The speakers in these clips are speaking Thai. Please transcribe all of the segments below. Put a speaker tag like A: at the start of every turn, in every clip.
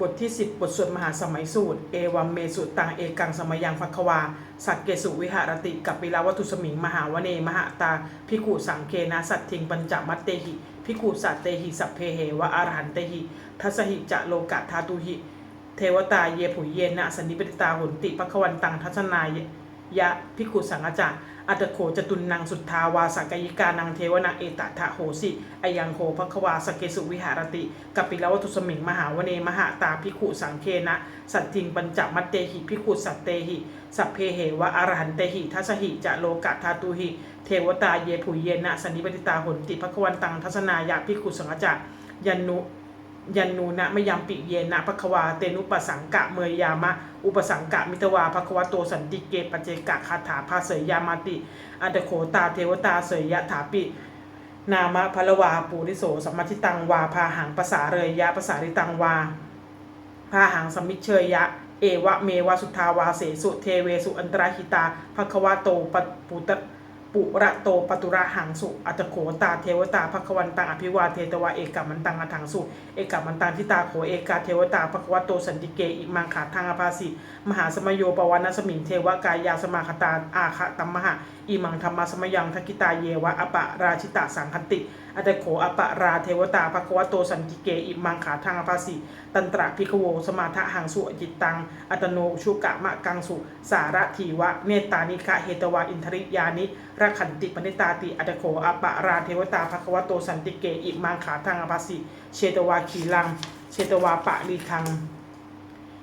A: บทที่ 10 บทสวดมหาสมัยสูตร เอวัมเมสุตังเอกังสมัยยังฟักควา สักเกสุวิหารติกับปิลาวัตุสมิง มหาวเน มหาตาพิกุสังเคนะสัตทิงปัญจมัตเตหิพิกุสัตเตหิสัพเพเหวะอรหันเตหิทัสหิจะโลกะทาตุหิ เทวตาเยผุเยนะสันนิปติตาหุนติปะควันตังทัศนาย ยะพิกุสังอาจารอัตโขจตุนนางสุทธาวาสกยิกานังเทวนาเอตทะโหสิอายังโหภควาสเกสุวิหารติกัปปิลวัตุสมิงมหาวเนมหาตาพิกุสังเคนะ สัตทิงปัญจมัตเตหิพิกุสัตเตหิ สัพเพเหวะอรหันเตหิทัสหิจะโลกะทาตุหิ เทวตาเยผุเยนะสันนิปติตาหุนติภควันตังทัศนายะพิกุสังอาจายันนุ ยันนูนะมยามปิเยนะภควาเตนุปสังกะเมยยามะ อุปสังกะมิตวาภควโตสันติเกปเจกะคาถาภาเสยยามาติ อัตโขตาเทวตาเสยยะถาปิ นามะพลวาปูริโสสัมมาทิตังวาพาหังภาษาเรยยะภาษาริตังวาพาหังสมิเชยยะ เอวะเมวะสุทาวาเสสุเทเวสุอันตราหิตาภควโตปปุตต ปุระโตปตุระหังสุ อัตโขตาเทวตาภควันตังอภิวาเทตวะเอกามันตังอถังสุเอกามันตังทิตาโขเอกาเทวตาภควโตสันติเกอิมังขาทางอภาสิมหาสมโยปวันสมิงเทวกายาสมาคตาอาคะตัมมหะอิมังธรรมสมยังทกิตาเยวะอปะราชิตาสังคติ อัตโขอปะราเทวตาภควโตสันติเกอิมังขาทางอภาสิตันตระพิกโวสมาทะหังสุจิตตัง อัตโนชุกะมะกังสุ สาระทีวะเนตานิคะเหตวาอินทริยานิรักขันติปณิตาติอัตโขอปะราเทวตาภควโตสันติเกอิมังขาทางอภาสิเชตวาขีลัง เชตวาปะลีทัง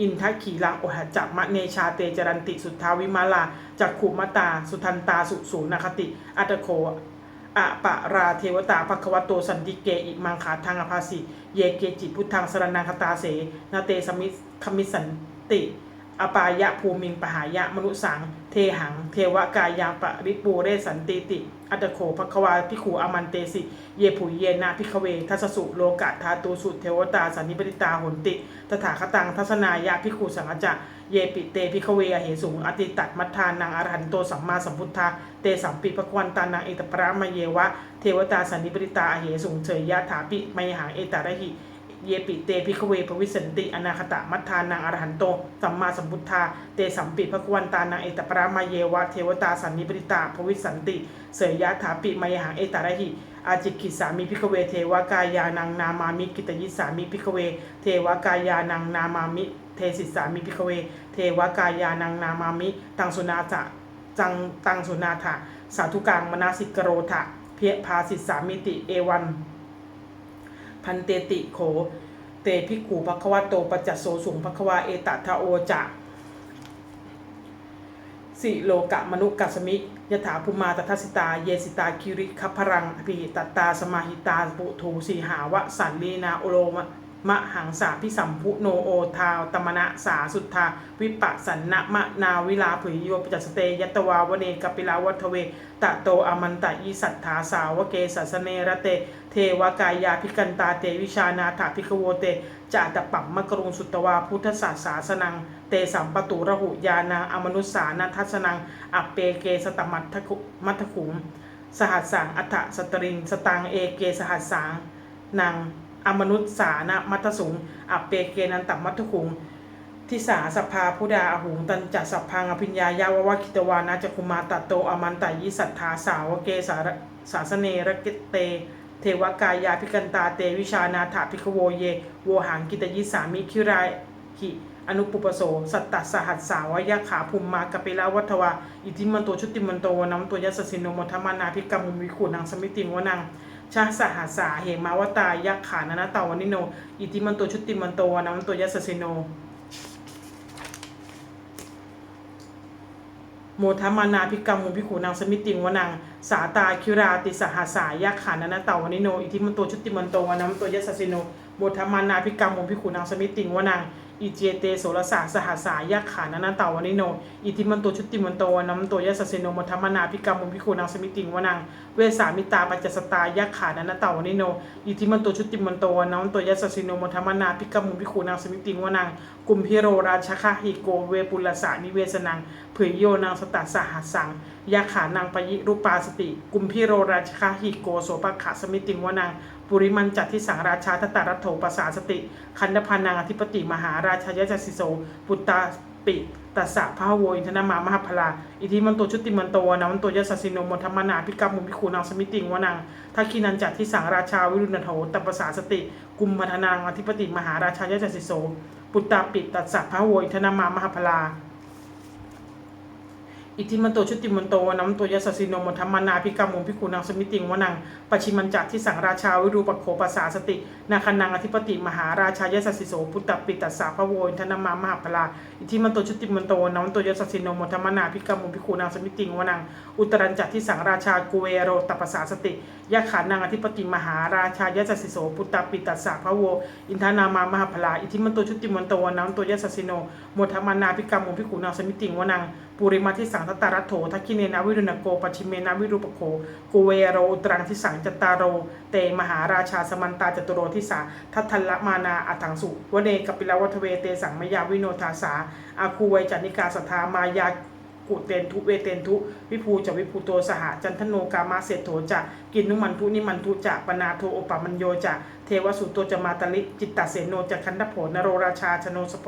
A: อินทขีลังโอหจักมะเนชาเตจรันติสุทธาวิมาลาจักขุมตา สุทันตาสุสูนคติ อัตโข อะปะราเทวตาภควโตสันติเกอิมังขาทางอภาสิเยเกจิพุทธังสรนังคตาเสนาเตสมิคมิสันติ อปายะภูมิงปหายะมนุสัง เทหัง เทวกายาปริปูเรสันติติ อัตโขภควาพิขูอมันเตสิ เยผุเยนาพิขเว ทัสสุโลกะทาตูสุเทวตาสันนิปติตาหนติ ตถาคตังทัศนายะพิขูสังฆจะ เยปิเตพิขเวอเหสุงอติตัดมัทธานังอรหันโตสัมมาสัมพุทธา เตสัมปิภควันตานังเอตปรามเยวะ เทวตาสันนิปติตาอเหสุงเฉยยะถาปิไมหังเอตาระหิ เยปิเตพิขเวภวิสันติ อนาคตะมัทธานังอรหันโต สัมมาสัมพุทธา เตสัมปิภควันตานังเอตปรามาเยวะเทวตาสันนิปติตาภวิสันติ เสยยะถาปิไมหังเอตาระหิอาจิกิสามิพิกเวเทวกายานังนามามิกิตยิสามิพิกเว เทวกายานังนามามิ เทสิสามิพิกเว เทวกายานังนามามิตังสุนาจะจังตังสุนาถะสาธุกังมนาสิกโรถะเพียพาสิสามิติเอวัน พันเตติโข เตพิกขูภควะโตปัจจโสสุงภควาเอตทะโอจะสิโลกะมนุกัสมิยถาภูมาตทัสิตา เยสิตาคิริคัพรังอภิตตาสมาหิตาปุถูสีหาวะสันลีนาโอโลมะ มะหังสาพิสัมพุโนโอทาวตมณะสาสุทธา วิปัสสันนะมะนาวิลาผุยโยปจัสเตยัตวาวเนกปิลาวัทเว ตะโตอมันตะยิสัทธาสาวเกสัสเนระเต เทวกายาพิกันตาเตวิชานาถาพิกโวเตจาตปัมมะกรุงสุตวาพุทธศาสาสนัง เตสัมปตุระหุยานาอมนุสานัทัสนัง อัปเปเกสตมัทคุมัทขุงสหัสสังอัฏฐสตริง สตังเอเกสหัสสังนาง อมนุษสานะมัทสุงอัปเปเกนันตมัทขุงทิสาสภาพุดาอหุงตันจัสสพพังอภิญญายาววะคิตวานาจักคุมาตตโตอมันตายิสัทธาสาวเกสารสาสเนรกิเต เทวกายาพิกันตาเตวิชานาถาพิกโวเย โวหังกิตยิสามิคิรายหิอนุปุปโส สัตตสหัสสาวยะขาภูมิมากปิลาวัทวาอิทิมันโตชุติมันโตวนัมตัวยัสสินโนมทมานาพิกรรมุมวิขุนังสมิติงวนัง ชาสหัสสาเหมาวตายะขานานาตาวนิโน อิติมันโตชุติมันโตวนัมตัวยัสสินโน โมทมานาพิกรรมมุพิขูนางสมิติงวนัง สาตาคิราติสหัสสายาขานานาเตาวนิโน อิทิมันโตชุติมันโตวนัมตัวยัสสิโน โมทมานาพิกรรมมุพิขูนางสมิติงวนัง อิเจเตโสรสาสหัสายาขานานาตาวนิโน อิทิมันโตชุติมันโตวนัมตัวยัสสิโนโมทมนาพิกรรมมุพิขูนางสมิติงวนัง เวสามิตาปัจจสตายาขานานาตาวนิโน อิทิมันโตชุติมันโตวนัมตัวยัสสิโนโมทมนาพิกรรมมุพิขูนางสมิติงวนัง กุมพิโรราชคหิโกเวปุลสานิเวสนังเผยโยนางสตัสหัสสังยาขานางปยิรูปาสติ กุมพิโรราชคหิโกโสภขะสมิติงวนัง ปุริมันจัตทิสังราชาทตารัตโถปสาสติ คันธพานังอธิปติมหาราชายจสิโสปุตตาปิตัสสะพะโวอินทนามามหาพลา อิทิมันโตชุติมันโตวนาวันโตยสสสิโนมธรรมนาพิกรมมุพิคูนางสมิติงวนังทักขินันจัตทิสังราชาวิรุณโถตัปปสาสติ กุมพัฒนางอธิปติมหาราชายจสิโส ปุตตาปิตัสสะพะโวอินทนามามหาพลา อิทธิมันโตชุติมันโตวนัมโตยสสสิโนมธรรมนาพิกรรมมุพิคูนางสมิติงวนังปชิมันจัตที่สังราชาวิรูปโขปสาสตินาคันังอธิปติมหาราชายสสสิโสพุตตปิตัสสะพะโวอินทนามามหาพลาอิทธิมันโตชุติมันโตนัมโตยสสสิโนมธรรมนาพิกรรมมุพิคูนางสมิติงวนังอุตรันจัตที่สังราชากุเวโรตัปปสาสติยะขานังอธิปติมหาราชายสสสิโสพุตตปิตัสสะพะโวอินทนามามหาพลาอิทธิมันโตชุติมันโตนัมโตยสสสิโนมธรรมนาพิกรรมมุพิคูนางสมิติงวนังปุริมาทิสังทตารัโถทักขิเนนาวิรุณโกปัชิเมนาวิรูปโคกุเวโรอุตรังทิสังจตารโร เตมหาราชาสมันตาจตุโรทิสาทัทธละมานาอัถังสุวเนกปิลวัทเวเตสังมยาวิโนทาสาอาคูไวจันนิกาสทามายากุเตนทุเวเตนทุ วิภูจะวิภูโตสหจันทโนกามาเศรษโถจะกินนุมันทุนิมันทุจะปนาโทโอปปัญโยจะเทวสุโตจะมาตลิจิตตเสโนจะคันธโผนโรราชาชโนสโป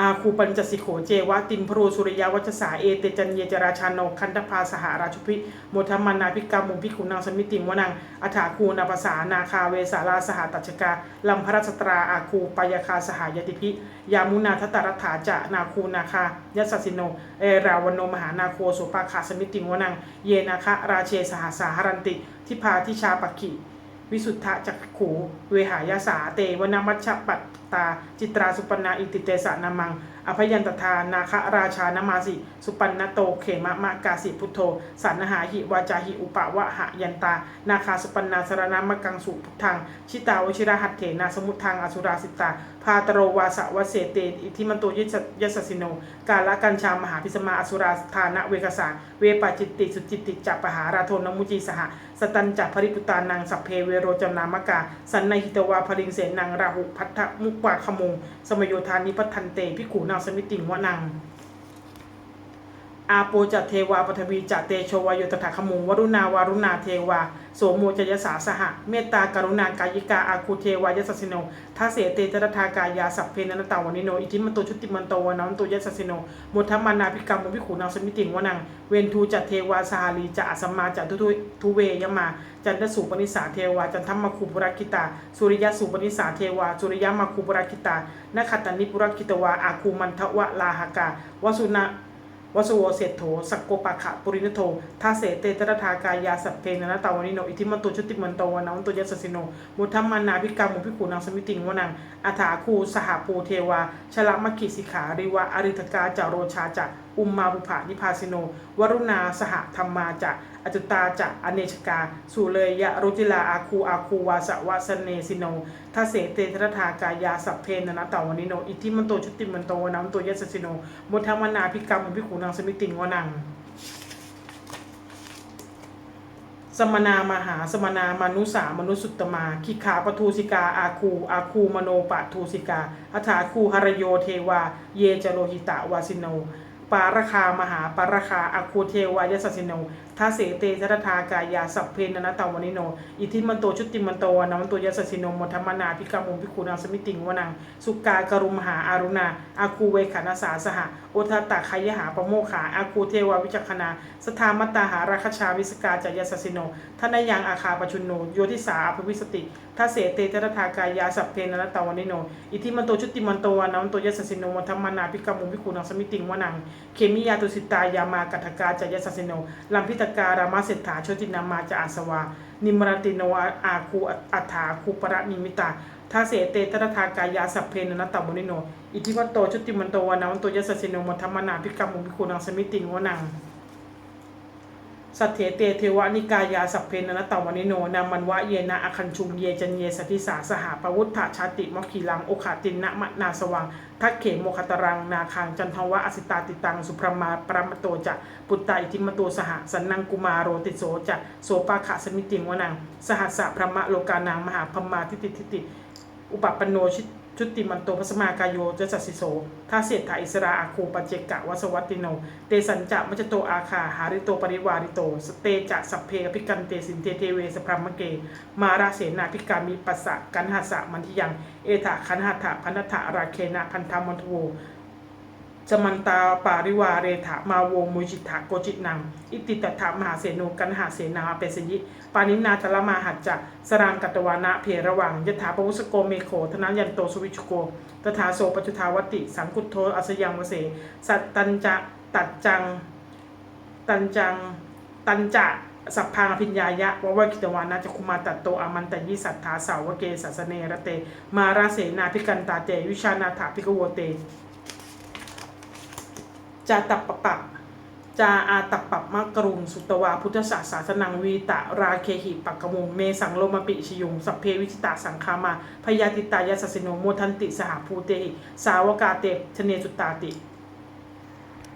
A: อาคูปัญจสิโขเจวะติมพรูสุริยาวัชสาเอเตจันเยจราชาโนคันธพาสหราชุพิโมทมานาพิกรรมมุพิขุนังสมิติงวนังอัฐาคูนาภาษานาคาเวสาราสหตัชกาลัมพรัสตราอาคูปยาคาสหายติพิ ยามุนาทตรัฐาจะนาคูนาคายัสสิโนเอราวโนมหานาโคสุปาคาสมิติงวนัง เยนาคะราเชสหสาหรันติทิพาทิชาปกขิวิสุทธะจักขูเวหายาสาเตวนามัชปัต ตา จิตราสุปนาอิติเตสะนามัง อภยันตทานาคราชานามาสิ สุปันนโตเขมะมะกาสิพุทโธสันนหาหิวาจาหิอุปะวะหะยันตา นาคาสุปันนาสรณามกังสุพุทธัง ชิตาวชิระหัตเถนาสมุทังอสุราสิตา พาตโรวาสะวะเสเตอิทิมันโตยิสยสสิโน กาละกัญชามหาพิสมาอสุราธานะเวกสาเวปจิตติสุจิตติจัปหาราโทนมุจีสหสตันจัปริปุตานังสัพเพเวโรจนามกา สันนหิตวาพลิงเสนังราหุพัทธมุปปาขมุงสมโยธานิพัทันเตพิขูนางสมิติงวนัง อาโปจะเทวาปฐวีจะเตโชวายตถาขมุงวรุณาวารุณาเทวา โสโมจยสาสหะ เมตตากรุณากายิกาอาคูเทวายสสสิโนทัเสเตจรทากายาสัพเพนันตาวนิโน อิทิมันโตชุติมันโตวนันโตยสสสิโนโมทัมานาภิกรรมมุพิขูนางสมิติงวนัง เวนทูจะเทวาสหาลีจะอสัมมาจะทุทุทุเวยมา จันทสุปนิสาเทวา จันทมคูปุรคิตา สุริยสุปนิสาเทวา สุริยมาคูปุรคิตานขัตตนิปุรคิตวา อาคูมันทวะลาหกาวสุนะวสุโวเศรษโถสักโกปะขะปุรินโททาเสเตตระทากายาสัพเพนนะตาวนิโน อิทิมันโตชุติมันโตวนาวันโตยสสสิโน มุทัมมานาภิกรรมมุพิขูนางสมิติงวนังอาถาคูสหภูเทวา ชลมกิสิขาริวะอริทกาจารโรชาจะ อุมมาบุภานิพาสิโน วรุณาสหธรรมาจะอจุตาจะอเนชกา สุเลยยะรุจิลาอาคูอาคูวาสวะสเนสิโนทาเสเตทรทากายาสัพเพนนะตาวนิโน อิทิมันโตชุติมันโตนาวันโตยสสสิโนมุทัมมนาภิกรรมมุพิขูนางสมิติงวนังสมนามหาสมนามนุสามนุสุตมาคิขาปทูสิกา อาคู อาคูมโนปะทูสิกาอัฐาคูหรโยเทวา เยจโรหิตะวาสิโน ปาราคามหาปาราคาอะคูเทวายสสสิโน ทาเสเตชรทากายาสัพเพนนะตาวนิโน อิทิมันโตชุติมันโตนามันโตยสสสิโนมทัมมนาพิกามุมพิคูนางสมิติงวนัง สุกากรุมหาอารุณาอาคูเวขานาสาสหะโอทาตาคายหาปโมขาอาคูเทวาวิจักขณาสทามตาหาราคชาวิสกาจายสสสิโนทนายังอาคาปชุนโนโยทิสาอภวิสติทาเสเตชรทากายาสัพเพนนะตาวนิโน อิทิมันโตชุติมันโตนามันโตยสสสิโนมทัมมนาพิกามุมพิคูนางสมิติงวนัง เคมิยาตุสิตายามากัตถกาจายสัสสิโนลัมพิตการามาเศรษฐาโชตินามาจาอาสวา นิมรติโนอาคูอัฏฐาคูปรนิมิตาทาเสเตตระทากายาสัพเพนนตตมุนิโน อิทิวัตโตชุติมันโตวานาวันโตยสสสิโนมธัมมนาพิกรรมุพิคุนังสมิติงวนัง สัทเถเตเทวานิกายาสัพเพนนตวานิโนนามันวะเยนะอคันชุมเยจันเยสติสาสหปวุฒธชาติมขีลัง โอขาตินนะมะนาสวัง ทักเขโมคตรัง นาคังจันทวะอสิตาติตัง สุพรมาปรมโตจะปุตตาอิทิมโตสหสันนังกุมารโรติโสจะโสปาขะสมิติงวนัง สหัสสะพรมะโลกานางมหาพมมาทิติทิติ อุปปปโนชิ จุติมันโตพัสมากายโยเจสัสสิโสท่าเศรษฐาอิสราอาคูปเจกะวัสวัตติโน เตสัญจะมัจโตอาคาหาริโตปริวาริโต สเตจะสัพเพอภิกันเตสินเตเทเวสพรมมเก มาราเสนาภิกามิปัสสะกันหัสสะมันทิยัง เอถะคันหัตถะพันธะราเคนะพันธามนทโว จมันตาปาริวาเรถะมาโวมุจิตถะโกจิตนัง อิติตถามหาเสนูกันหาเสนาเปสยิ ปานินาตละมาหัจจะสรางกัตวานะเพระวังยถาปวุสโกเมโขธนายันโตสวิชโก ตถาโสปจุทาวติ สังกุโทอัสยังวเส สัตตัญจะตัดจัง ตันจัง ตันจะสัพพังอภิญญายะวะวะกิตวานาจะคุมาตัตโตอามันตยิสัทธาสาวเกสัสเนระเต มาราเสนาพิกันตาเตวิชานาถาพิกโวเต จาตับปะปะจาอาตัปปะมะกรุง สุตวาพุทธศาสาสนังวีตะราเคหิปักกมุงเมสังโลมาปิชยุง สัพเพวิชิตาสังคามาพยาติตายาสสสิโนโมทันติสหภูเตหิสาวกาเตชเนสุตตาติ